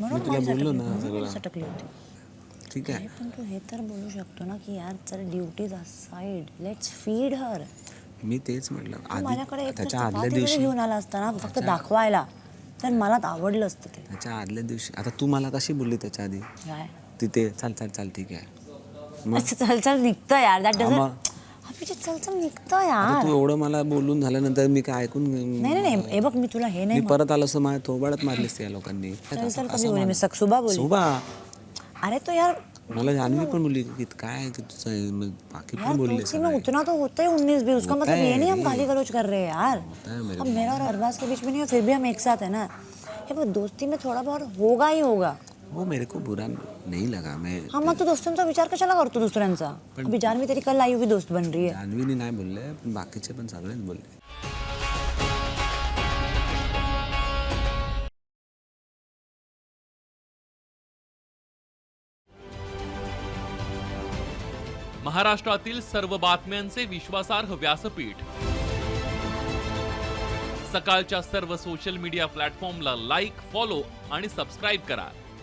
म्हणून तुला बोललो ना सगळं. ठीक आहे. पण तू हे तर बोलू शकतो ना की यार चल duties side let's feed her मी तेच म्हटलं. माझ्याकडे त्याच्या आदल्या दिवशी घेऊन आला असता ना फक्त दाखवायला. तर मला आवडलं असतं ते. त्याच्या आदल्या दिवशी. आता तू मला कशी बोलली त्याच्या आधी? तिथे. चाल चाल चाल ठीक आहे. मग? अच्छा चल चल निघतं यार. That dozen. अभिजित चल चल निघतं आता यार तू एवढं मला बोलून झाल्यानंतर मी काय ऐकून नाही नाही नाही. हे बघ मी तुला हे नाही मी परत आलो असं माझ्या थोबाडत मारलीस या लोकांनी. चल चल कधी बोलली मी सकसुबा बोलली. सुबा? अरे तो यार मला जान्हवी पण बोलली की काय की तुझं हे? मग बाकी यार पण बोलले दोस्ती में उतना तो होता है उन्नीस भी उसका मतलब ये नहीं हम गाली गलौज कर रहे हैं यार. है मेरे अब मेरा और अरबाज के बीच में नहीं है फिर भी हम एक साथ है ना। ये वो दोस्ती में थोड़ा बहुत होगा ही होगा। वो मेरे को बुरा नहीं लगा मैं हा मग तू दोस्तांचा विचार कशाला करतो दुसऱ्यांचा अभी जानवी तेरी कल आई हुई दोस्त बन रही है। जान्हवीनी नाही बोलले पण बाकीचे पण सगळेच बोलले महाराष्ट्रातील सर्व बातम्यांचे विश्वासार्ह व्यासपीठ. सकाळच्या सर्व सोशल मीडिया प्लॅटफॉर्मला लाईक फॉलो आणि सबस्क्राईब करा.